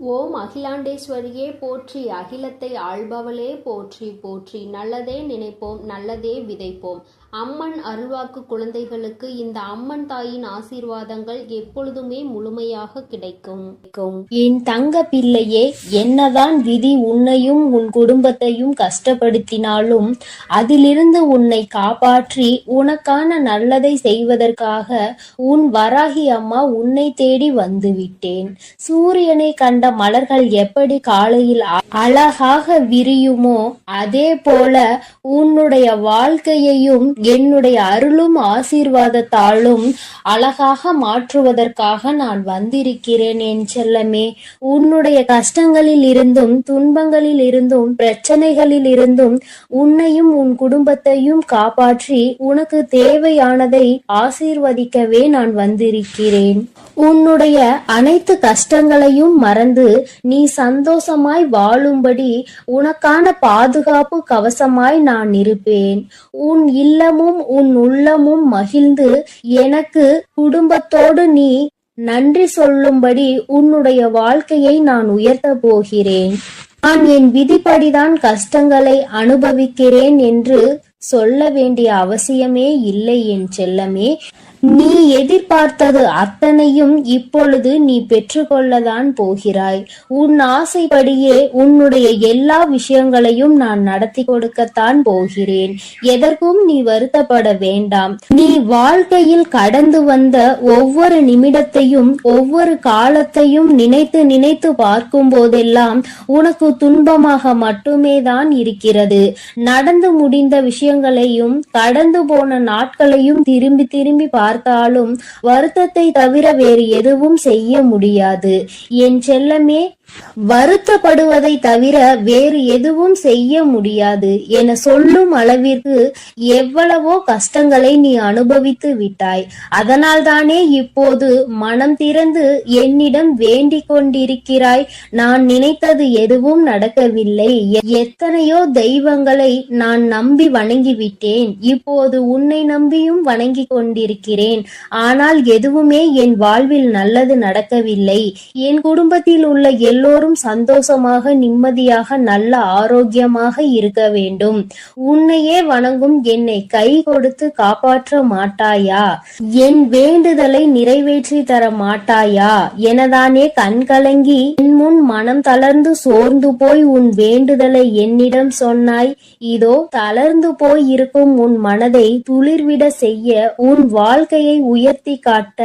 ஓம் அகிலாண்டேஸ்வரியே போற்றி அகிலத்தை ஆள்பவளே போற்றி போற்றி. நல்லதே நினைப்போம் நல்லதே விதைப்போம். அம்மன் அருள்வாக்கு குழந்தைகளுக்கு இந்த அம்மன் தாயின் ஆசீர்வாதங்கள் எப்பொழுதுமே முழுமையாக கிடைக்கும். என் தங்க பிள்ளையே என்னதான் விதி உன்னையும் உன் குடும்பத்தையும் கஷ்டப்படுத்தினாலும் அதிலிருந்து உன்னை காப்பாற்றி உனக்கான நல்லதை செய்வதற்காக உன் வராகி அம்மா உன்னை தேடி வந்துவிட்டேன். சூரியனை கண்ட கொண்ட மலர்கள் எப்படி காலையில் அழகாக விரியுமோ அதே போல உன்னுடைய வாழ்க்கையையும் என்னுடைய அருளும் ஆசீர்வாதத்தாலும் அழகாக மாற்றுவதற்காக நான் வந்திருக்கிறேன் என் செல்லமே. உன்னுடைய கஷ்டங்களில் இருந்தும் துன்பங்களில் இருந்தும் பிரச்சனைகளில் இருந்தும் உன்னையும் உன் குடும்பத்தையும் காப்பாற்றி உனக்கு தேவையானதை ஆசீர்வதிக்கவே நான் வந்திருக்கிறேன். உன்னுடைய அனைத்து கஷ்டங்களையும் மறந்து நீ சந்தோஷமாய் வாழும்படி உனக்கான பாதுகாப்பு கவசமாய் நான் இருப்பேன். உன் இல்லமும் உன் உள்ளமும் மகிழ்ந்து எனக்கு குடும்பத்தோடு நீ நன்றி சொல்லும்படி உன்னுடைய வாழ்க்கையை நான் உயர்த்த போகிறேன். நான் என் விதிப்படிதான் கஷ்டங்களை அனுபவிக்கிறேன் என்று சொல்ல வேண்டிய அவசியமே இல்லை என் செல்லமே. நீ எதிர்பார்த்தது அத்தனையும் இப்பொழுது நீ பெற்றுக்கொள்ளதான் போகிறாய். உன் ஆசைப்படியே உன்னுடைய எல்லா விஷயங்களையும் நான் நடத்தி கொடுக்கத்தான் போகிறேன். எதற்கும் நீ வருத்தப்பட வேண்டாம். நீ வாழ்க்கையில் கடந்து வந்த ஒவ்வொரு நிமிடத்தையும் ஒவ்வொரு காலத்தையும் நினைத்து நினைத்து பார்க்கும் போதெல்லாம் உனக்கு துன்பமாக மட்டுமே தான் இருக்கிறது. நடந்து முடிந்த விஷயங்களையும் கடந்து போன நாட்களையும் திரும்பி திரும்பி பார்த்தாலும் வருத்தத்தை தவிர வேறு எதுவும் செய்ய முடியாது. என் செல்லமே வருத்தப்படுவதை தவிர வேறு எதுவும் செய்ய முடியாது என சொல்லும் அளவிற்கு எவ்வளவோ கஷ்டங்களை நீ அனுபவித்து விட்டாய். அதனால்தானே இப்போது மனம் திறந்து என்னிடம் வேண்டிக் கொண்டிருக்கிறாய். நான் நினைத்தது எதுவும் நடக்கவில்லை. எத்தனையோ தெய்வங்களை நான் நம்பி வணங்கிவிட்டேன். இப்போது உன்னை நம்பியும் வணங்கிக் கொண்டிருக்கிறேன். ஆனால் எதுவுமே என் வாழ்வில் நல்லது நடக்கவில்லை. என் குடும்பத்தில் உள்ள எல்லோரும் சந்தோஷமாக நிம்மதியாக நல்ல ஆரோக்கியமாக இருக்க வேண்டும். உன்னையே வணங்கும் என்னை கை கொடுத்து காப்பாற்ற மாட்டாயா? என் வேண்டுதலை நிறைவேற்றி தர மாட்டாயா? எனதானே கண்கலங்கி என் முன் மனம் தளர்ந்து சோர்ந்து போய் உன் வேண்டுதலை என்னிடம் சொன்னாய். இதோ தளர்ந்து போய் இருக்கும் உன் மனதை துளிர்விட செய்ய உன் வாழ்க்கையை உயர்த்தி காட்ட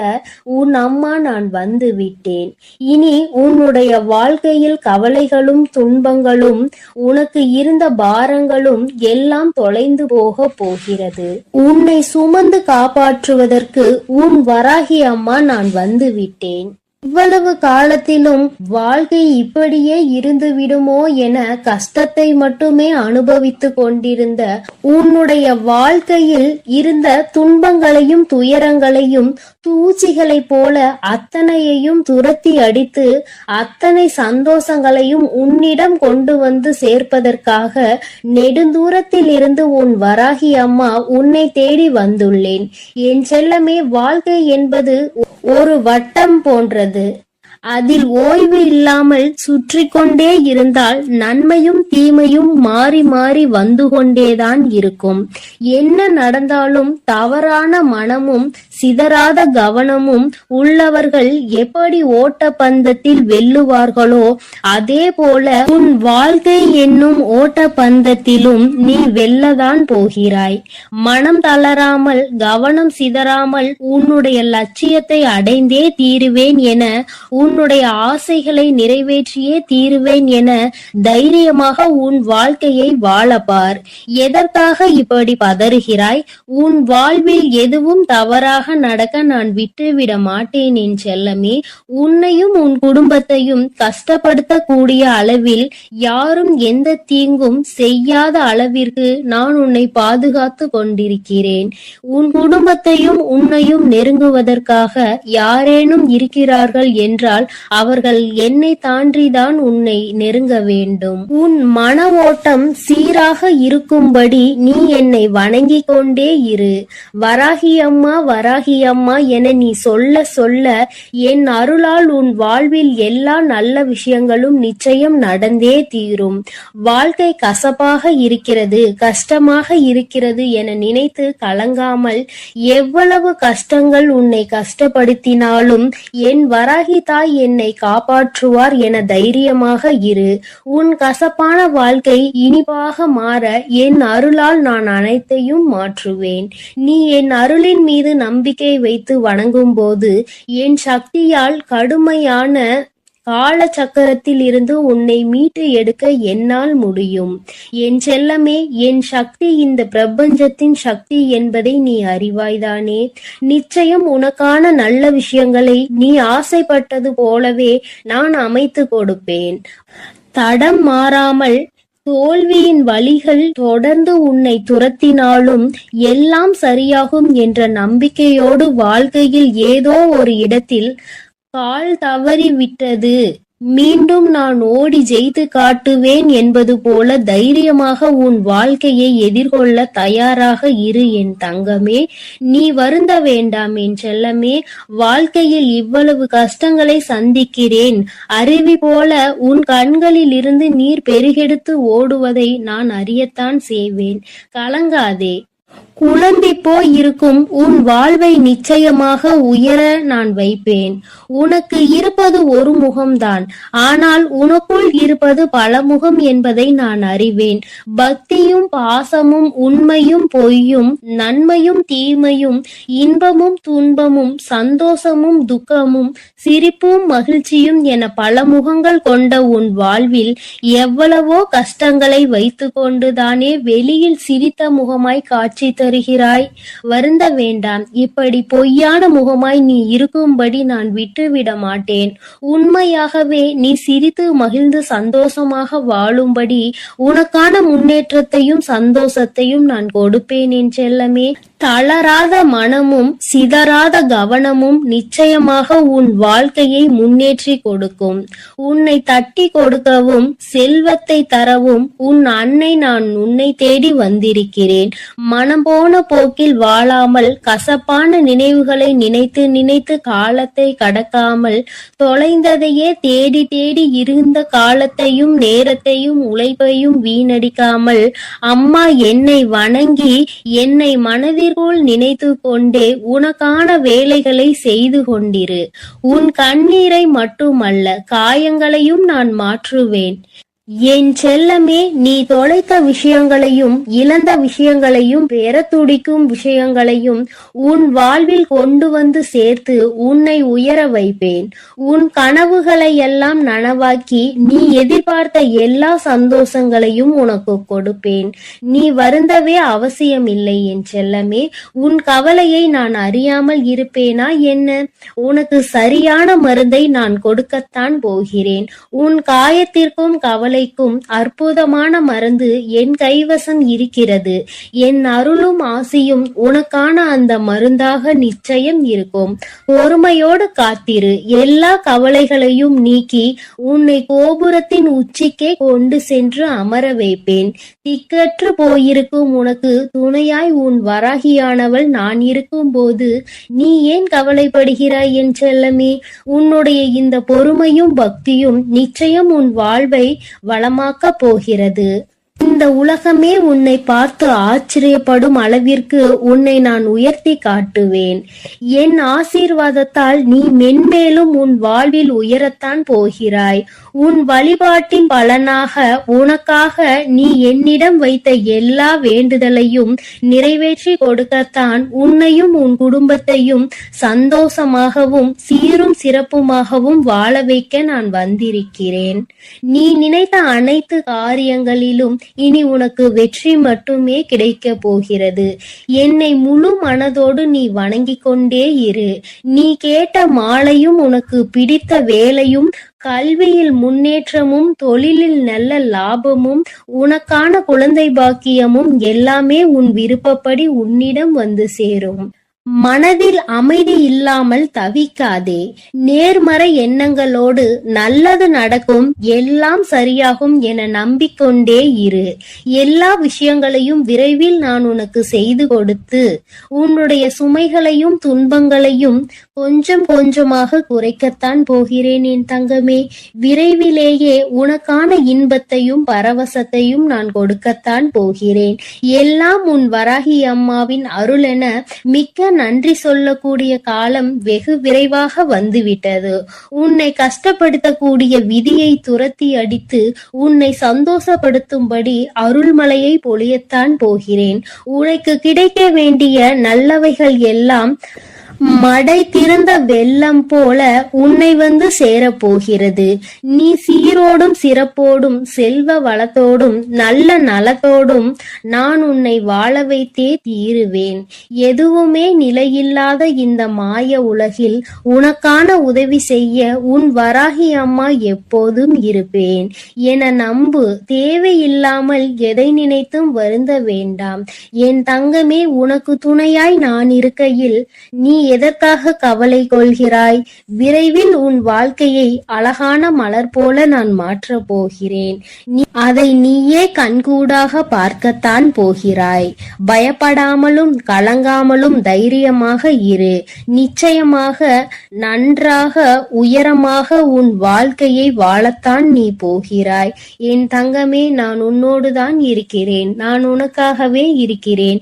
உன் அம்மா நான் வந்து விட்டேன். இனி உன்னுடைய வாழ்க்கையில் கவலைகளும் துன்பங்களும் உனக்கு இருந்த பாரங்களும் எல்லாம் தொலைந்து போக போகிறது. உன்னை சுமந்து காப்பாற்றுவதற்கு உன் வராகி அம்மா நான் வந்து விட்டேன். இவ்வளவு காலத்திலும் வாழ்க்கை இப்படியே இருந்துவிடுமோ என கஷ்டத்தை மட்டுமே அனுபவித்துக் கொண்டிருந்த உன்னுடைய வாழ்க்கையில் இருந்த துன்பங்களையும் துயரங்களையும் தூச்சிகளைப் போல அத்தனையையும் துரத்தி அடித்து அத்தனை சந்தோஷங்களையும் உன்னிடம் கொண்டு வந்து சேர்ப்பதற்காக நெடுந்தூரத்தில் இருந்து உன் வராகி அம்மா உன்னை தேடி வந்துள்ளேன். என் செல்லமே வாழ்க்கை என்பது ஒரு வட்டம் போன்றது. அதில் ஓய்வு இல்லாமல் சுற்றி கொண்டே இருந்தால் நன்மையும் தீமையும் மாறி மாறி வந்து கொண்டேதான் இருக்கும். என்ன நடந்தாலும் தவறான மனமும் சிதறாத கவனமும் உள்ளவர்கள் எப்படி ஓட்ட பந்தத்தில் வெல்லுவார்களோ அதே போல உன் வாழ்க்கை என்னும் ஓட்ட பந்தத்திலும் நீ வெல்லதான் போகிறாய். மனம் தளராமல் கவனம் சிதறாமல் உன்னுடைய லட்சியத்தை அடைந்தே தீருவேன் என உன்னுடைய ஆசைகளை நிறைவேற்றியே தீருவேன் என தைரியமாக உன் வாழ்க்கையை வாழப்பார். எதற்காக இப்படி பதறுகிறாய்? உன் வாழ்வில் எதுவும் தவறாக நடக்க நான் விட்டுவிட மாட்டேன் என் செல்லமே. உன்னையும் உன் குடும்பத்தையும் கஷ்டப்படுத்தக்கூடிய அளவில் யாரும் எந்த தீங்கும் செய்யாத அளவிற்கு நான் உன்னை பாதுகாத்து கொண்டிருக்கிறேன். உன் குடும்பத்தையும் உன்னையும் நெருங்குவதற்காக யாரேனும் இருக்கிறார்கள் என்றால் அவர்கள் என்னை தாண்டிதான் உன்னை நெருங்க வேண்டும். உன் மன ஓட்டம் சீராக இருக்கும்படி நீ என்னை வணங்கிக் கொண்டே இரு. வராகி அம்மா வரா வராகி அம்மா என நீ சொல்ல சொல்ல என் அருளால் உன் வாழ்வில் எல்லா நல்ல விஷயங்களும் நிச்சயம் நடந்தே தீரும். வாழ்க்கை கசப்பாக இருக்கிறது கஷ்டமாக இருக்கிறது என நினைத்து கலங்காமல் எவ்வளவு கஷ்டங்கள் உன்னை கஷ்டப்படுத்தினாலும் என் வராகி தாய் என்னை காப்பாற்றுவார் என தைரியமாக இரு. உன் கசப்பான வாழ்க்கை இனிப்பாக மாற என் அருளால் நான் அனைத்தையும் மாற்றுவேன். நீ என் அருளின் மீது நம்பி நம்பிக்கை வைத்து வணங்கும் போது என் சக்தியால் கடுமையான கால சக்கரத்தில் இருந்து உன்னை மீட்டு எடுக்க என்னால் முடியும். என் செல்லமே என் சக்தி இந்த பிரபஞ்சத்தின் சக்தி என்பதை நீ அறிவாய்தானே? நிச்சயம் உனக்கான நல்ல விஷயங்களை நீ ஆசைப்பட்டது போலவே நான் அமைத்து கொடுப்பேன். தடம் மாறாமல் தோல்வியின் வழிகள் தொடர்ந்து உன்னை துரத்தினாலும் எல்லாம் சரியாகும் என்ற நம்பிக்கையோடு வாழ்க்கையில் ஏதோ ஒரு இடத்தில் கால் தவறி விட்டது. மீண்டும் நான் ஓடி ஜெயித்து காட்டுவேன் என்பது போல தைரியமாக உன் வாழ்க்கையை எதிர்கொள்ள தயாராக இரு என் தங்கமே. நீ வருந்த வேண்டாம் என் செல்லமே. வாழ்க்கையில் இவ்வளவு கஷ்டங்களை சந்திக்கிறேன். அருவி போல உன் கண்களில் இருந்து நீர் பெருகெடுத்து ஓடுவதை நான் அறியத்தான் செய்வேன். கலங்காதே. குழம்பி போய் இருக்கும் உன் வாழ்வை நிச்சயமாக உயர நான் வைப்பேன். உனக்கு இருப்பது ஒரு முகம்தான். ஆனால் உனக்குள் இருப்பது பல முகம் என்பதை நான் அறிவேன். பக்தியும் பாசமும் உண்மையும் பொய்யும் நன்மையும் தீமையும் இன்பமும் துன்பமும் சந்தோஷமும் துக்கமும் சிரிப்பும் மகிழ்ச்சியும் என பல முகங்கள் கொண்ட உன் வாழ்வில் எவ்வளவோ கஷ்டங்களை வைத்துக்கொண்டுதானே வெளியில் சிரித்த முகமாய் காட்சி தருகிறாய்? வருந்த வேண்டாம். இப்படி பொய்யான முகமாய் நீ இருக்கும்படி நான் விட்டுவிட மாட்டேன். உண்மையாகவே நீ சிரித்து மகிழ்ந்து சந்தோஷமாக வாழும்படி உனக்கான முன்னேற்றத்தையும் சந்தோஷத்தையும் நான் கொடுப்பேன் என் செல்லமே. தளராத மனமும் சிதறாத கவனமும் நிச்சயமாக உன் வாழ்க்கையை முன்னேற்றி கொடுக்கும். உன்னை தட்டி கொடுக்கவும் செல்வத்தை தரவும் உன் அன்னை நான் உன்னை தேடி வந்திருக்கிறேன். மனம் போன போக்கில் வாழாமல் கசப்பான நினைவுகளை நினைத்து நினைத்து காலத்தை கடக்காமல் தொலைந்ததையே தேடி தேடி இருந்த காலத்தையும் நேரத்தையும் உழைப்பையும் வீணடிக்காமல் அம்மா என்னை வணங்கி என்னை மனதில் மனதிற்குள் நினைத்து கொண்டே உனக்கான வேலைகளை செய்து கொண்டிரு உன் கண்ணீரை மட்டுமல்ல காயங்களையும் நான் மாற்றுவேன். என் செல்லமே நீ தொலைத்த விஷயங்களையும் இழந்த விஷயங்களையும் பெற துடிக்கும் விஷயங்களையும் உன் வாழ்வில் கொண்டு வந்து சேர்த்து உன்னை உயர வைப்பேன். உன் கனவுகளை எல்லாம் நனவாக்கி நீ எதிர்பார்த்த எல்லா சந்தோஷங்களையும் உனக்கு கொடுப்பேன். நீ வருந்தவே அவசியமில்லை என் செல்லமே. உன் கவலையை நான் அறியாமல் இருப்பேனா என்ன? உனக்கு சரியான மருந்தை நான் கொடுக்கத்தான் போகிறேன். உன் காயத்திற்கும் கவலை கவலைக்கும் அற்புதமான மருந்து என் கைவசம் இருக்கிறது. என் அருளும் ஆசியும் உனக்கான அந்த மருந்தாக நிச்சயம் இருக்கும். பொறுமையோடு காத்திரு. எல்லா கவலைகளையும் நீக்கி உன்னை கோபுரத்தின் உச்சிக்கே கொண்டு சென்று அமர வைப்பேன். திக்கற்று போயிருக்கும் உனக்கு துணையாய் உன் வராகியானவள் நான் இருக்கும் போது நீ ஏன் கவலைப்படுகிறாய் என் செல்லமே? உன்னுடைய இந்த பொறுமையும் பக்தியும் நிச்சயம் உன் வாழ்வை வளமாக்கப் போகிறது. இந்த உலகமே உன்னை பார்த்து ஆச்சரியப்படும் அளவிற்கு உன்னை நான் உயர்த்தி காட்டுவேன். என் ஆசீர்வாதத்தால் நீ மென்மேலும் உன் வாழ்வில் உயரத்தான் போகிறாய். உன் வழிபாட்டின் பலனாக உனக்காக நீ என்னிடம் வைத்த எல்லா வேண்டுதலையும் நிறைவேற்றி கொடுக்கத்தான் உன்னையும் உன் குடும்பத்தையும் சந்தோஷமாகவும் சீரும் சிறப்புமாகவும் வாழ வைக்க நான் வந்திருக்கிறேன். நீ நினைத்த அனைத்து காரியங்களிலும் இனி உனக்கு வெற்றி மட்டுமே கிடைக்கப் போகிறது. என்னை முழு மனதோடு நீ வணங்கிக் கொண்டே இரு. நீ கேட்ட மாலையும் உனக்கு பிடித்த வேலையும் கல்வியில் முன்னேற்றமும் தொழிலில் நல்ல லாபமும் உனக்கான குழந்தை பாக்கியமும் எல்லாமே உன் விருப்பப்படி உன்னிடம் வந்து சேரும். மனதில் அமைதி இல்லாமல் தவிக்காதே. நேர்மறை எண்ணங்களோடு நல்லது நடக்கும் எல்லாம் சரியாகும் என நம்பிக்கொண்டே இரு. எல்லா விஷயங்களையும் விரைவில் நான் உனக்கு செய்து கொடுத்து உன்னுடைய சுமைகளையும் துன்பங்களையும் கொஞ்சம் கொஞ்சமாக குறைக்கத்தான் போகிறேன் என் தங்கமே. விரைவிலேயே உனக்கான இன்பத்தையும் பரவசத்தையும் நான் கொடுக்கத்தான் போகிறேன். எல்லாம் உன் வராகி அம்மாவின் அருளென மிக்க நன்றி சொல்லக்கூடிய காலம் வெகு விரைவாக வந்துவிட்டது. உன்னை கஷ்டப்படுத்தக்கூடிய விதியை துரத்தி அடித்து உன்னை சந்தோஷப்படுத்தும்படி அருள்மலையை பொழியத்தான் போகிறேன். உனக்கு கிடைக்க வேண்டிய நல்லவைகள் எல்லாம் மடை திறந்த வெள்ளம் போல உன்னை வந்து சேரப்போகிறது. நீ சீரோடும் சிறப்போடும் செல்வ வளத்தோடும் நல்ல நலத்தோடும் நான் உன்னை வாழ வைத்தே தீருவேன். எதுவுமே நிலையில்லாத இந்த மாய உலகில் உனக்கான உதவி செய்ய உன் வராகி அம்மா எப்போதும் இருப்பேன். என நம்பு தேவையில்லாமல் எதை நினைத்தும் வருந்த வேண்டாம். என் தங்கமே உனக்கு துணையாய் நான் இருக்கையில் நீ எதற்காக கவலை கொள்கிறாய்? விரைவில் உன் வாழ்க்கையை அழகான மலர் போல நான் மாற்றப் போகிறேன். நீ அதை நீயே கண்கூடாக பார்க்கத்தான் போகிறாய். பயப்படாமலும் கலங்காமலும் தைரியமாக இரு. நிச்சயமாக நன்றாக உயரமாக உன் வாழ்க்கையை வாழத்தான் நீ போகிறாய். என் தங்கமே நான் உன்னோடுதான் இருக்கிறேன். நான் உனக்காகவே இருக்கிறேன்.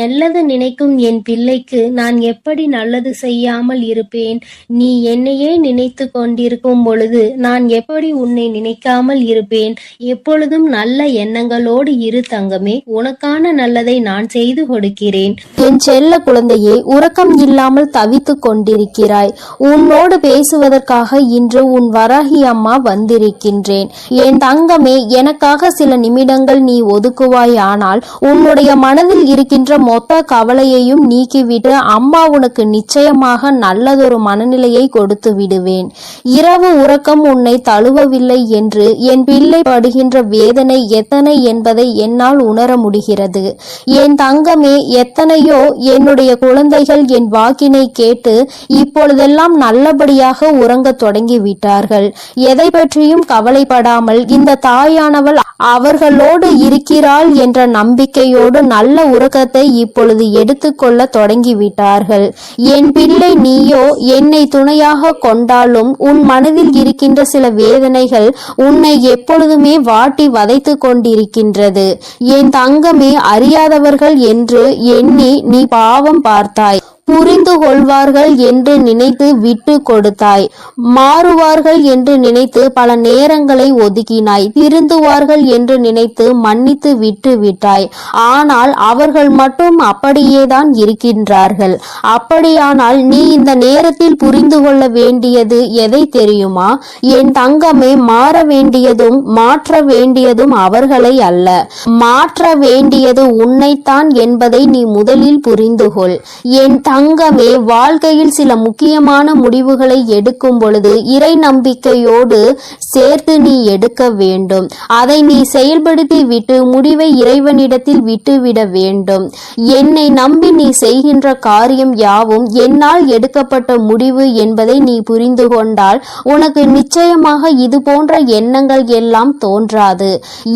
நல்லது நினைக்கும் என் பிள்ளைக்கு நான் எப்படி நல்லது செய்யாமல் இருப்பேன். நீ என்னையே நினைத்து கொண்டிருக்கும் பொழுது நான் எப்படி உன்னை நினைக்காமல் இருப்பேன்? எப்பொழுதும் நல்ல எண்ணங்களோடு இரு தங்கமே. உனக்கான நல்லதை நான் செய்து கொடுக்கிறேன். என் செல்ல குழந்தையே உறக்கம் இல்லாமல் தவித்துக் கொண்டிருக்கிறாய். உன்னோடு பேசுவதற்காக இன்று உன் வராகி அம்மா வந்திருக்கின்றேன். என் தங்கமே எனக்காக சில நிமிடங்கள் நீ ஒதுக்குவாய் ஆனால் உன்னுடைய மனதில் இருக்கின்ற மொத்த கவலையையும் நீக்கிவிட்டு அம்மா உனக்கு நிச்சயமாக நல்லதொரு மனநிலையை கொடுத்து விடுவேன். இரவு உறக்கம் உன்னை தழுவவில்லை என்று என் பிள்ளை படுகின்ற வேதனை எத்தனை என்பதை என்னால் உணர முடிகிறது. என் தங்கமே எத்தனையோ என்னுடைய குழந்தைகள் என் வாக்கினை கேட்டு இப்பொழுதெல்லாம் நல்லபடியாக உறங்கத் தொடங்கி விட்டார்கள் எதை பற்றியும் கவலைப்படாமல் இந்த தாயானவள் அவர்களோடு இருக்கிறாள் என்ற நம்பிக்கையோடு நல்ல உறக்கத்தை இப்பொழுது எடுத்துக்கொள்ள தொடங்கிவிட்டார்கள். என் பிள்ளை நீயோ என்னை துணையாக கொண்டாலும் உன் மனதில் இருக்கின்ற சில வேதனைகள் உன்னை எப்பொழுதுமே வாட்டி வதைத்து கொண்டிருக்கின்றது. என் தங்கமே அறியாதவர்கள் என்று எண்ணி நீ பாவம் பார்த்தாய். புரிந்து கொள்வார்கள் என்று நினைத்து விட்டு கொடுத்தாய். மாறுவார்கள் என்று நினைத்து பல நேரங்களை ஒதுக்கினாய். திருந்துவார்கள் என்று நினைத்து மன்னித்து விட்டு விட்டாய். ஆனால் அவர்கள் மட்டும் அப்படியேதான் இருக்கின்றார்கள். அப்படியானால் நீ இந்த நேரத்தில் புரிந்து கொள்ள வேண்டியது எதை தெரியுமா? என் தங்கமே மாற வேண்டியதும் மாற்ற வேண்டியதும் அவர்களை அல்ல. மாற்ற வேண்டியது உன்னைத்தான் என்பதை நீ முதலில் புரிந்து கொள் என் தங்கமே வாழ்க்கையில் சில முக்கியமான முடிவுகளை எடுக்கும் பொழுது இறை நம்பிக்கையோடு சேர்த்து நீ எடுக்க வேண்டும். அதை நீ செயல்படுத்தி விட்டு முடிவை இறைவனிடத்தில் விட்டுவிட வேண்டும். என்னை நம்பி நீ செய்கின்ற காரியம் யாவும் என்னால் எடுக்கப்பட்ட முடிவு என்பதை நீ புரிந்து கொண்டால் உனக்கு நிச்சயமாக இது போன்ற எண்ணங்கள் எல்லாம் தோன்றாது.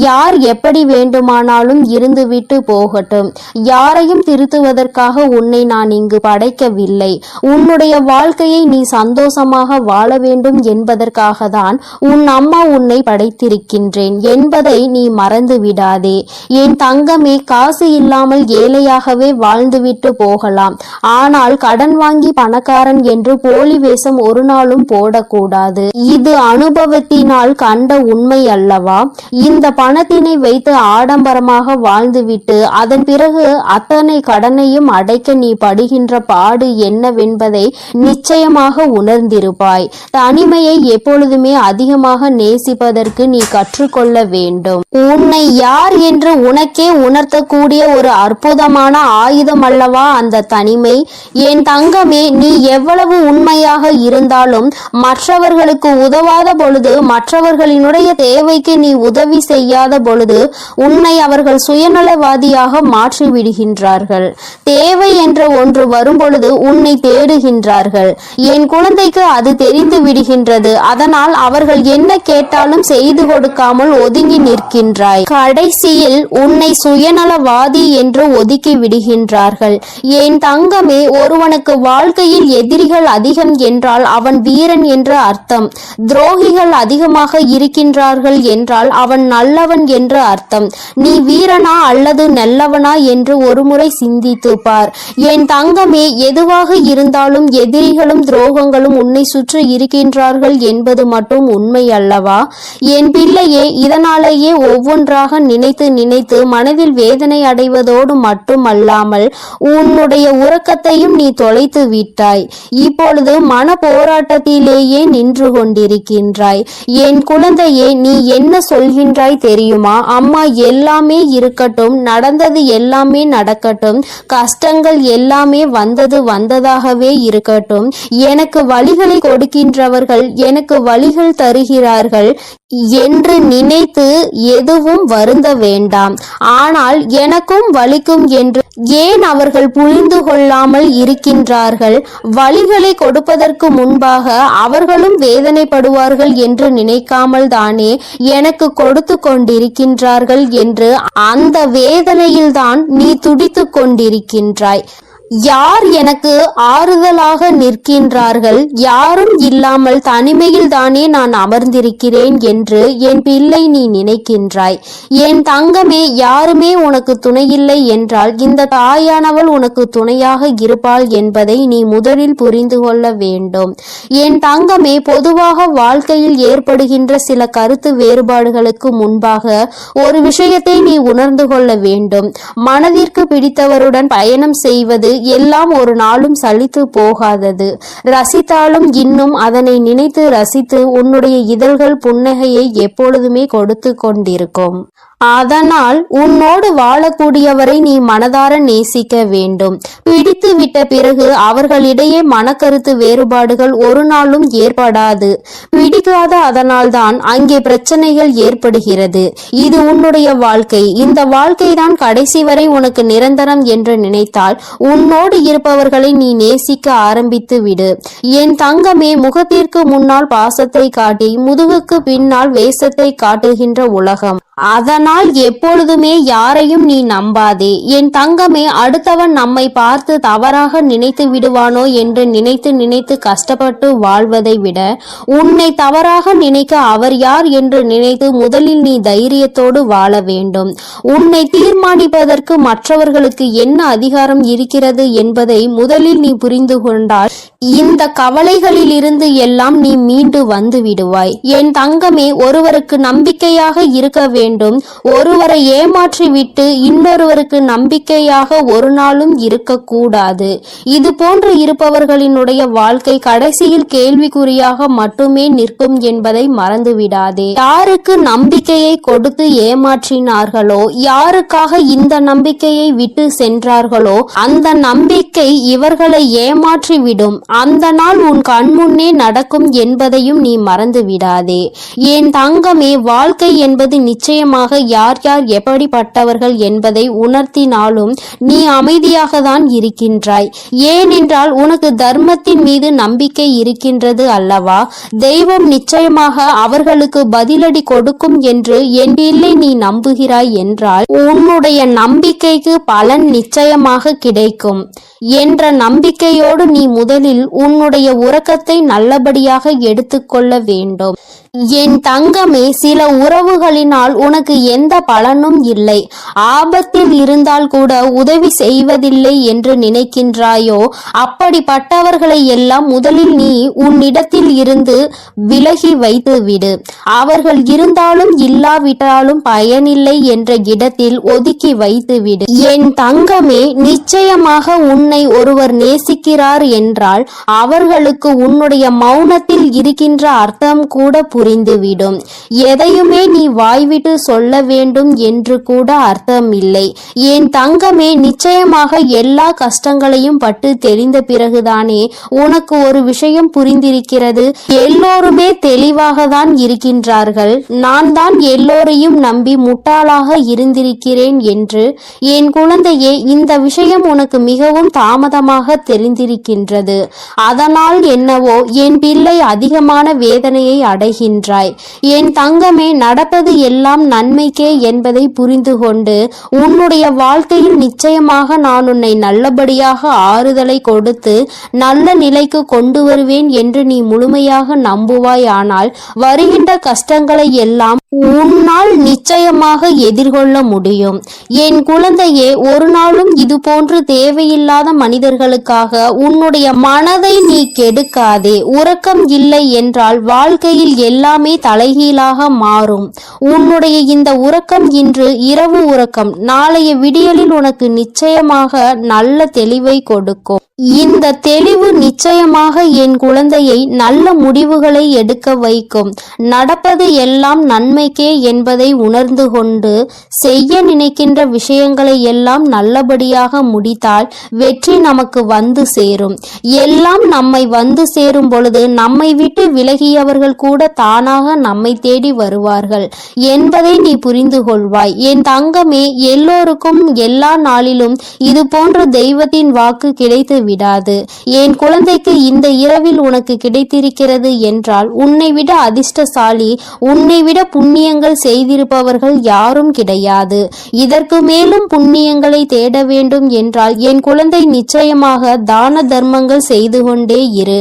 யார் எப்படி வேண்டுமானாலும் இருந்துவிட்டு போகட்டும். யாரையும் திருத்துவதற்காக உன்னை நான் இங்கு படைக்கவில்லை. உன்னுடைய வாழ்க்கையை நீ சந்தோஷமாக வாழ வேண்டும் என்பதற்காக தான் உன் அம்மா உன்னை படைத்திருக்கின்றேன் என்பதை நீ மறந்து விடாதே. என் தங்கமே காசு இல்லாமல் ஏழையாகவே வாழ்ந்துவிட்டு போகலாம். ஆனால் கடன் வாங்கி பணக்காரன் என்று போலி வேஷம் ஒரு நாளும் போடக்கூடாது. இது அனுபவத்தினால் கண்ட உண்மை அல்லவா? இந்த பணத்தினை வைத்து ஆடம்பரமாக வாழ்ந்துவிட்டு அதன் பிறகு அத்தனை கடனையும் அடைக்க நீ படுகின்ற பாடு என்னவென்பதை நிச்சயமாக உணர்ந்திருப்பாய். தனிமையை எப்பொழுதுமே அதிகமாக நேசிப்பதற்கு நீ கற்றுக்கொள்ள வேண்டும். உன்னை யார் என்று உனக்கே உணர்த்தக்கூடிய ஒரு அற்புதமான ஆயுதம் அல்லவா அந்த தனிமை? என் தங்கமே நீ எவ்வளவு உண்மையாக இருந்தாலும் மற்றவர்களுக்கு உதவாத பொழுது மற்றவர்களினுடைய தேவைக்கு நீ உதவி செய்யாத பொழுது உன்னை அவர்கள் சுயநலவாதியாக மாற்றிவிடுகின்றார்கள். தேவை என்ற ஒன்று வரும் வரும்பொழுது உன்னை தேடுகின்றார்கள். என் குழந்தைக்கு அது தெரிந்து விடுகின்றது. அதனால் அவர்கள் என்ன கேட்டாலும் செய்து கொடுக்காமல் ஒதுங்கி நிற்கின்றாய். கடைசியில் உன்னை சுயநலவாதி என்று ஒதுக்கி விடுகின்றார்கள். என் தங்கமே ஒருவனுக்கு வாழ்க்கையில் எதிரிகள் அதிகம் என்றால் அவன் வீரன் என்று அர்த்தம். துரோகிகள் அதிகமாக இருக்கின்றார்கள் என்றால் அவன் நல்லவன் என்று அர்த்தம். நீ வீரனா அல்லது நல்லவனா என்று ஒருமுறை சிந்தித்து பார் என் தங்கமே எதுவாக இருந்தாலும் எதிரிகளும் துரோகங்களும் உன்னை சுற்றி இருக்கின்றார்கள் என்பது மட்டும் உண்மை அல்லவா? என் பிள்ளையே இதனாலேயே ஒவ்வொன்றாக நினைத்து நினைத்து மனதில் வேதனை அடைவதோடு மட்டுமல்லாமல் உன்னுடைய உறக்கத்தையும் நீ தொலைத்து விட்டாய். இப்பொழுது மன போராட்டத்திலேயே நின்று கொண்டிருக்கின்றாய். என் குழந்தையே நீ என்ன சொல்கின்றாய் தெரியுமா? அம்மா எல்லாமே இருக்கட்டும் நடந்தது எல்லாமே நடக்கட்டும் கஷ்டங்கள் எல்லாமே வந்து வந்தது வந்ததாகவே இருக்கட்டும். எனக்கு வழிகளை கொடுக்கின்றவர்கள் எனக்கு வழிகள் தருகிறார்கள் என்று நினைத்து எதுவும் வருந்த வேண்டாம். ஆனால் எனக்கும் வலிக்கும் என்று ஏன் அவர்கள் புரிந்து கொள்ளாமல் இருக்கின்றார்கள்? வழிகளை கொடுப்பதற்கு முன்பாக அவர்களும் வேதனைப்படுவார்கள் என்று நினைக்காமல் தானே எனக்கு கொடுத்து கொண்டிருக்கின்றார்கள் என்று அந்த வேதனையில்தான் நீ துடித்துக் கொண்டிருக்கின்றாய். யார் எனக்கு ஆறுதலாக நிற்கின்றார்கள்? யாரும் இல்லாமல் தனிமையில் தானே நான் அமர்ந்திருக்கிறேன் என்று என் பிள்ளை நீ நினைக்கின்றாய். என் தங்கமே யாருமே உனக்கு துணையில்லை என்றால் இந்த தாயானவள் உனக்கு துணையாக இருப்பாள் என்பதை நீ முதலில் புரிந்து கொள்ள வேண்டும். என் தங்கமே பொதுவாக வாழ்க்கையில் ஏற்படுகின்ற சில கருத்து வேறுபாடுகளுக்கு முன்பாக ஒரு விஷயத்தை நீ உணர்ந்து கொள்ள வேண்டும். மனதிற்கு பிடித்தவருடன் பயணம் செய்வது எல்லாம் ஒரு நாளும் சலித்து போகாதது. ரசித்தாலும் இன்னும் அதனை நினைத்து ரசித்து உன்னுடைய இதழ்கள் புன்னகையை எப்பொழுதுமே கொடுத்து கொண்டிருக்கும். அதனால் உன்னோடு வாழக்கூடியவரை நீ மனதார நேசிக்க வேண்டும். பிடித்து விட்ட பிறகு அவர்களிடையே மனக்கருத்து வேறுபாடுகள் ஒரு நாளும் ஏற்படாது. பிடிக்காத அதனால்தான் அங்கே பிரச்சனைகள் ஏற்படுகிறது. இது உன்னுடைய வாழ்க்கை. இந்த வாழ்க்கை தான் கடைசி வரை உனக்கு நிரந்தரம் என்று நினைத்தால் உன்னோடு இருப்பவர்களை நீ நேசிக்க ஆரம்பித்து விடு. என் தங்கமே முகத்திற்கு முன்னால் பாசத்தை காட்டி முதுகுக்கு பின்னால் வேஷத்தை காட்டுகின்ற உலகம். அதனால் எப்பொழுதுமே யாரையும் நீ நம்பாதே. என் தங்கமே அடுத்தவன் நம்மை பார்த்து தவறாக நினைத்து விடுவானோ என்று நினைத்து நினைத்து கஷ்டப்பட்டு வாழ்வதை விட உன்னை தவறாக நினைக்க அவர் யார் என்று நினைத்து முதலில் நீ தைரியத்தோடு வாழ வேண்டும். உன்னை தீர்மானிப்பதற்கு மற்றவர்களுக்கு என்ன அதிகாரம் இருக்கிறது என்பதை முதலில் நீ புரிந்து கொண்டால் இந்த கவலைகளில் இருந்து எல்லாம் நீ மீண்டு வந்து விடுவாய். என் தங்கமே ஒருவருக்கு நம்பிக்கையாக இருக்க வேண்டும் ஒருவரை ஏமாற்றிவிட்டு இன்னொருவருக்கு நம்பிக்கையாக ஒரு நாளும் இருக்கக்கூடாது. இது போன்று இருப்பவர்களினுடைய வாழ்க்கை கடைசியில் கேள்விக்குறியாக மட்டுமே நிற்கும் என்பதை மறந்துவிடாதே. யாருக்கு நம்பிக்கையை கொடுத்து ஏமாற்றினார்களோ யாருக்காக இந்த நம்பிக்கையை விட்டு சென்றார்களோ அந்த நம்பிக்கை இவர்களை ஏமாற்றி விடும் அந்த நாள் உன் கண்முன்னே நடக்கும் என்பதையும் நீ மறந்து விடாதே என் தங்கமே வாழ்க்கை என்பது நிச்சயமாக யார் யார் எப்படிப்பட்டவர்கள் என்பதை உணர்த்தினாலும் நீ அமைதியாக தான் இருக்கின்றாய். ஏனென்றால் உனக்கு தர்மத்தின் மீது நம்பிக்கை இருக்கின்றது அல்லவா? தெய்வம் நிச்சயமாக அவர்களுக்கு பதிலடி கொடுக்கும் என்று என் நீ நம்புகிறாய் என்றால் உன்னுடைய நம்பிக்கைக்கு பலன் நிச்சயமாக கிடைக்கும். என்ற நம்பிக்கையோடு நீ முதலில் உன்னுடைய உறக்கத்தை நல்லபடியாக எடுத்துக்கொள்ள வேண்டும். என் தங்கமே சில உறவுகளினால் உனக்கு எந்த பலனும் இல்லை. ஆபத்தில் இருந்தால் கூட உதவி செய்வதில்லை என்று நினைக்கின்றாயோ? அப்படிப்பட்டவர்களை எல்லாம் முதலில் நீ உன்னிடத்தில் இருந்து விலகி வைத்து விடு. அவர்கள் இருந்தாலும் இல்லாவிட்டாலும் பயனில்லை என்ற இடத்தில் ஒதுக்கி வைத்து விடு. என் தங்கமே நிச்சயமாக உன்னை ஒருவர் நேசிக்கிறார் என்றால் அவர்களுக்கு உன்னுடைய மௌனத்தில் இருக்கின்ற அர்த்தம் கூட புரிந்துவிடும். எதையுமே நீ வாய்விட்டு சொல்ல வேண்டும் என்று கூட அர்த்தம் இல்லை என் தங்கமே நிச்சயமாக எல்லா கஷ்டங்களையும் பட்டு தெரிந்த பிறகுதானே உனக்கு ஒரு விஷயம் புரிந்திருக்கிறது. எல்லோருமே தெளிவாக தான் இருக்கின்றார்கள். நான் தான் எல்லோரையும் நம்பி முட்டாளாக இருந்திருக்கிறேன் என்று. என் குழந்தையே இந்த விஷயம் உனக்கு மிகவும் தாமதமாக தெரிந்திருக்கின்றது. அதனால் என்னவோ என் பிள்ளை அதிகமான வேதனையை அடைகின்றாய் என் தங்கமே நடப்பது எல்லாம் நன்மைக்கே என்பதை புரிந்து கொண்டு உன்னுடைய வாழ்க்கையில் நிச்சயமாக நான் உன்னை நல்லபடியாக ஆறுதலை கொடுத்து நல்ல நிலைக்கு கொண்டு வருவேன் என்று நீ முழுமையாக நம்புவாய் ஆனால் வருகின்ற கஷ்டங்களை எல்லாம் உன்னால் நிச்சயமாக எதிர்கொள்ள முடியும். என் குழந்தையே ஒரு நாளும் இது போன்று தேவையில்லாத மனிதர்களுக்காக உன்னுடைய மனதை நீ கெடுக்காதே. உறக்கம் இல்லை என்றால் வாழ்க்கையில் எல்லாமே தலைகீழாக மாறும். உன்னுடைய இந்த உறக்கம் இன்று இரவு உறக்கம். நாளைய விடியலில் உனக்கு நிச்சயமாக நல்ல தெளிவை கொடுக்கும். இந்த தெளிவு நிச்சயமாக என் குழந்தையை நல்ல முடிவுகளை எடுக்க வைக்கும். நடப்பது எல்லாம் நன்மைக்கே என்பதை உணர்ந்து கொண்டு செய்ய நினைக்கின்ற விஷயங்களை எல்லாம் நல்லபடியாக முடித்தால் வெற்றி நமக்கு வந்து சேரும். எல்லாம் நம்மை வந்து சேரும் பொழுது நம்மை விட்டு விலகியவர்கள் கூட தானாக நம்மை தேடி வருவார்கள். என்பதை நீ புரிந்து கொள்வாய். என் தங்கமே எல்லோருக்கும் எல்லா நாளிலும் இது போன்ற தெய்வத்தின் வாக்கு கிடைத்து விடாது. என் குழந்தைக்கு இந்த இரவில் உனக்கு கிடைத்திருக்கிறது என்றால் உன்னை விட அதிர்ஷ்டசாலி உன்னை விட புண்ணியங்கள் செய்திருப்பவர்கள் யாரும் கிடையாது. இதற்கு மேலும் புண்ணியங்களை தேட வேண்டும் என்றால் என் குழந்தை நிச்சயமாக தான தர்மங்கள் செய்து கொண்டே இரு.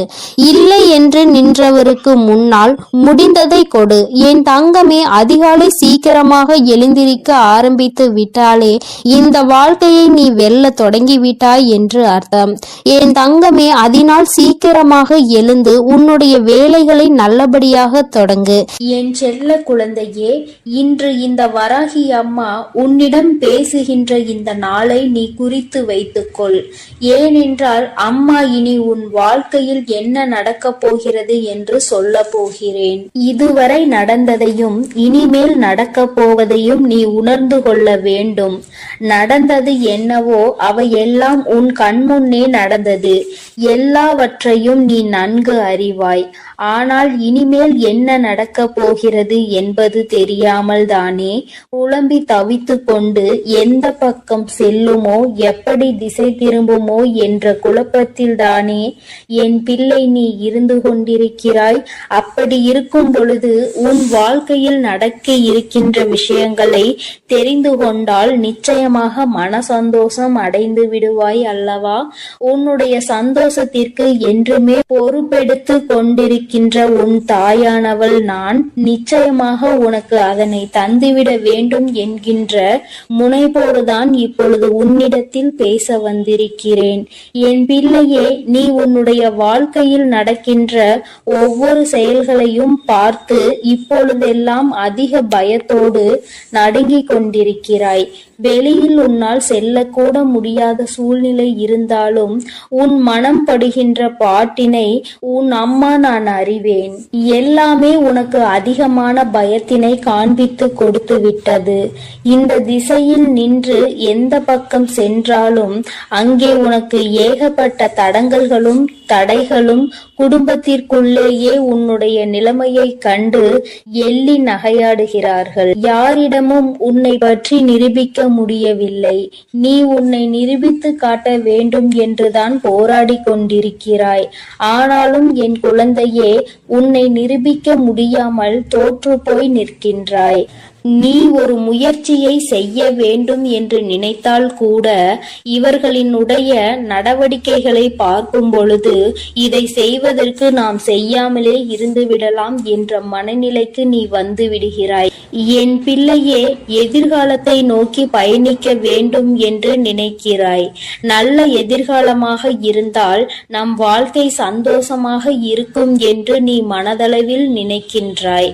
இல்லை என்று நின்றவருக்கு முன்னால் முடிந்ததை கொடு. என் தங்கமே அதிகாலை சீக்கிரமாக எழுந்திருக்க ஆரம்பித்து விட்டாலே இந்த வாழ்க்கையை நீ வெல்ல தொடங்கிவிட்டாய் என்று அர்த்தம். என் தங்கமே அதனால் சீக்கிரமாக எழுந்து உன்னுடைய வேலைகளை நல்லபடியாக தொடங்கு. என் செல்ல குழந்தையே இன்று இந்த வராகி அம்மா உன்னிடம் பேசுகின்ற இந்த நாளை நீ குறித்து வைத்துக்கொள். ஏனென்றால் அம்மா இனி உன் வாழ்க்கையில் என்ன நடக்கப் போகிறது என்று சொல்ல போகிறேன். இதுவரை நடந்ததையும் இனிமேல் நடக்கப் போவதையும் நீ உணர்ந்து கொள்ள வேண்டும். நடந்தது என்னவோ அவையெல்லாம் உன் கண்முன்னே நடந்தது. எல்லாவற்றையும் நீ நன்கு அறிவாய். ஆனால் இனிமேல் என்ன நடக்கப் போகிறது என்பது தெரியாமல் தானே குழம்பி தவித்துக் கொண்டு எந்த பக்கம் செல்லுமோ எப்படி திசை திரும்புமோ என்ற குழப்பத்தில் தானே என் பிள்ளை நீ இருந்து கொண்டிருக்கிறாய். அப்படி இருக்கும் பொழுது உன் வாழ்க்கையில் நடக்க இருக்கின்ற விஷயங்களை தெரிந்து கொண்டால் நிச்சயமாக மன சந்தோஷம் அடைந்து விடுவாய் அல்லவா? உன்னுடைய சந்தோஷத்திற்கு என்றுமே பொறுப்பெடுத்து கொண்டிருக்கின்ற உன் தாயானவள் நான் நிச்சயமாக உனக்கு அதனை தந்துவிட வேண்டும் என்கின்ற முனைப்போடுதான் இப்பொழுது உன்னிடத்தில் பேச வந்திருக்கிறேன். என் பிள்ளையே நீ உன்னுடைய வாழ்க்கையில் நடக்கின்ற ஒவ்வொரு செயல்களையும் பார்த்து இப்பொழுதெல்லாம் அதிக பயத்தோடு நடுங்கிக் கொண்டிருக்கிறாய். வெளியில் உன்னால் செல்லக்கூட முடியாத சூழ்நிலை இருந்தாலும் உன் மனம் படுகின்ற பாட்டினை உன் அம்மா நான் அறிவேன். எல்லாமே உனக்கு அதிகமான பயத்தினை காண்பித்து கொடுத்து விட்டது. இந்த திசையில் நின்று எந்த பக்கம் சென்றாலும் அங்கே உனக்கு ஏகப்பட்ட தடங்கல்களும் தடைகளும் குடும்பத்திற்குள்ளேயே உன்னுடைய நிலைமையை கண்டு எள்ளி நகையாடுகிறார்கள். யாரிடமும் உன்னை பற்றி நிரூபிக்க முடியவில்லை. நீ உன்னை நிரூபித்து காட்ட வேண்டும் என்றுதான் போராடி கொண்டிருக்கிறாய். ஆனாலும் என் குழந்தையே உன்னை நிரூபிக்க முடியாமல் தோற்று போய் நிற்கின்றாய். நீ ஒரு முயற்சியை செய்ய வேண்டும் என்று நினைத்தால் கூட இவர்களினுடைய நடவடிக்கைகளை பார்க்கும் பொழுது இதை செய்வதற்கு நாம் செய்யாமலே இருந்து விடலாம் என்ற மனநிலைக்கு நீ வந்து விடுகிறாய். என் பிள்ளையே எதிர்காலத்தை நோக்கி பயணிக்க வேண்டும் என்று நினைக்கிறாய். நல்ல எதிர்காலமாக இருந்தால் நம் வாழ்க்கை சந்தோஷமாக இருக்கும் என்று நீ மனதளவில் நினைக்கின்றாய்.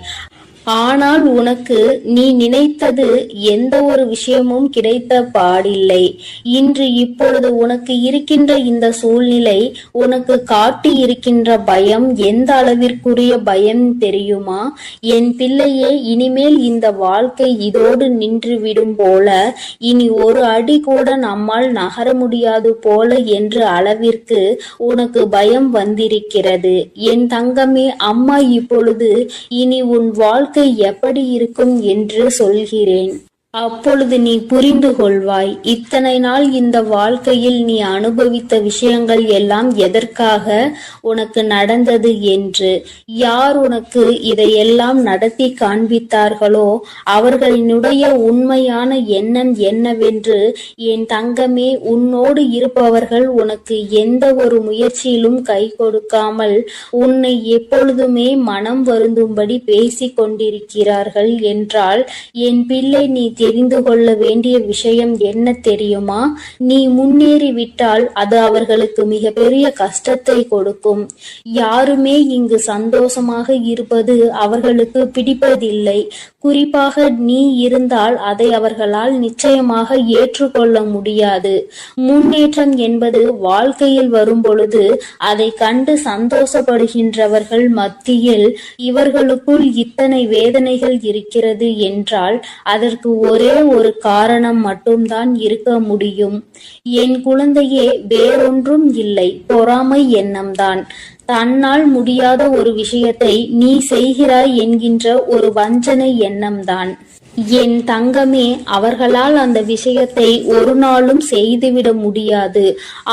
ஆனால் உனக்கு நீ நினைத்தது எந்த ஒரு விஷயமும் கிடைத்த பாடில்லை. இன்று இப்பொழுது உனக்கு இருக்கின்ற இந்த சூழ்நிலை உனக்கு காட்டி இருக்கின்ற பயம் எந்த அளவிற்குரிய பயம் தெரியுமா? என் பிள்ளையே இனிமேல் இந்த வாழ்க்கை இதோடு நின்றுவிடும் போல இனி ஒரு அடி கூட நம்மால் நகர முடியாது போல என்ற அளவிற்கு உனக்கு பயம் வந்திருக்கிறது. என் தங்கமே அம்மா இப்பொழுது இனி உன் வாழ்க்கை எப்படி இருக்கும் என்று சொல்கிறேன். அப்பொழுது நீ புரிந்து கொள்வாய். இத்தனை நாள் இந்த வாழ்க்கையில் நீ அனுபவித்த விஷயங்கள் எல்லாம் எதற்காக உனக்கு நடந்தது என்று? யார் உனக்கு இதையெல்லாம் நடத்தி காண்பித்தார்களோ? அவர்களினுடைய உண்மையான எண்ணம் என்னவென்று என் தங்கமே உன்னோடு இருப்பவர்கள் உனக்கு எந்த ஒரு முயற்சியிலும் கை கொடுக்காமல் உன்னை எப்பொழுதுமே மனம் வருந்தும்படி பேசிக் கொண்டிருக்கிறார்கள் என்றால் என் பிள்ளை நீ தெரிந்து கொள்ள வேண்டிய விஷயம் என்ன தெரியுமா? நீ முன்னேறி விட்டால் அது அவர்களுக்கு மிகப்பெரிய கஷ்டத்தை கொடுக்கும். யாருமே இங்கு சந்தோஷமாக இருப்பது அவர்களுக்கு பிடிப்பதில்லை. குறிப்பாக நீ இருந்தால் அதை அவர்களால் நிச்சயமாக ஏற்றுக்கொள்ள முடியாது. முன்னேற்றம் என்பது வாழ்க்கையில் வரும் பொழுது அதை கண்டு சந்தோஷப்படுகின்றவர்கள் மத்தியில் இவர்களுக்குள் இத்தனை வேதனைகள் இருக்கிறது என்றால் அதற்கு ஒரே ஒரு காரணம் மட்டும்தான் இருக்க முடியும். என் குழந்தையே வேறொன்றும் இல்லை. பொறாமை எண்ணம்தான். தன்னால் முடியாத ஒரு விஷயத்தை நீ செய்கிறாய் என்கின்ற ஒரு வஞ்சனை எண்ணம்தான். என் தங்கமே அவர்களால் அந்த விஷயத்தை ஒரு நாளும் செய்துவிட முடியாது.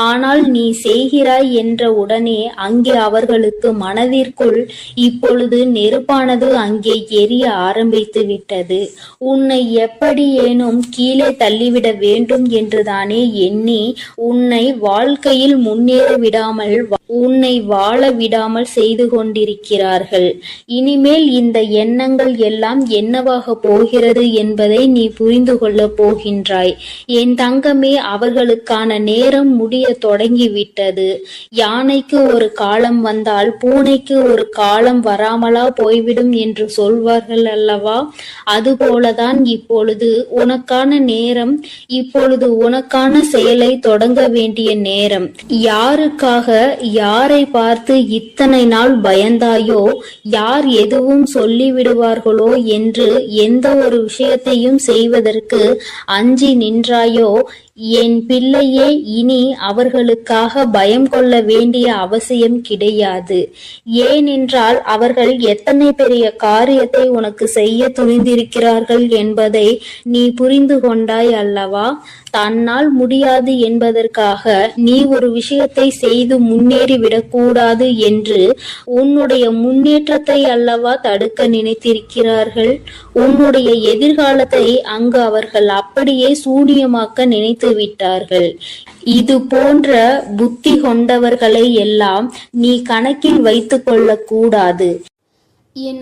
ஆனால் நீ செய்கிறாய் என்ற உடனே அங்கே அவர்களுக்கு மனதிற்குள் இப்பொழுது நெருப்பானது அங்கே எரிய ஆரம்பித்து விட்டது. உன்னை எப்படியேனும் கீழே தள்ளிவிட வேண்டும் என்றுதானே எண்ணி உன்னை வாழ்க்கையில் முன்னேற விடாமல் உன்னை வாழ விடாமல் செய்து கொண்டிருக்கிறார்கள். இனிமேல் இந்த எண்ணங்கள் எல்லாம் என்னவாக போகிறது? என்பதை நீ புரிந்து கொள்ளப் போகின்றாய். என் தங்கமே அவர்களுக்கான நேரம் முடிய தொடங்கிவிட்டது. யானைக்கு ஒரு காலம் வந்தால் பூனைக்கு ஒரு காலம் வராமலா போய்விடும் என்று சொல்வார்கள் அல்லவா? அதுபோலதான் இப்பொழுது உனக்கான நேரம் இப்பொழுது உனக்கான செயலை தொடங்க வேண்டிய நேரம். யாருக்காக யாரை பார்த்து இத்தனை நாள் பயந்தாயோ யார் எதுவும் சொல்லிவிடுவார்களோ என்று எந்த ஒரு விஷயத்தையும் செய்வதற்கு அஞ்சி நின்றாயோ? என் பிள்ளையே இனி அவர்களுக்காக பயம் கொள்ள வேண்டிய அவசியம் கிடையாது. ஏனென்றால் அவர்கள் எத்தனை பெரிய காரியத்தை உனக்கு செய்ய துணிந்திருக்கிறார்கள் என்பதை நீ புரிந்து கொண்டாய் அல்லவா? தன்னால் முடியாது என்பதற்காக நீ ஒரு விஷயத்தை செய்து முன்னேறிவிடக் கூடாது என்று உன்னுடைய முன்னேற்றத்தை அல்லவா தடுக்க நினைத்திருக்கிறார்கள்? உன்னுடைய எதிர்காலத்தை அங்கு அவர்கள் அப்படியே சூனியமாக்க நினைத்து விட்டார்கள். இது போன்ற புத்தி கொண்டவர்களை எல்லாம் நீ கணக்கில் வைத்துக் கொள்ளக்கூடாது. என்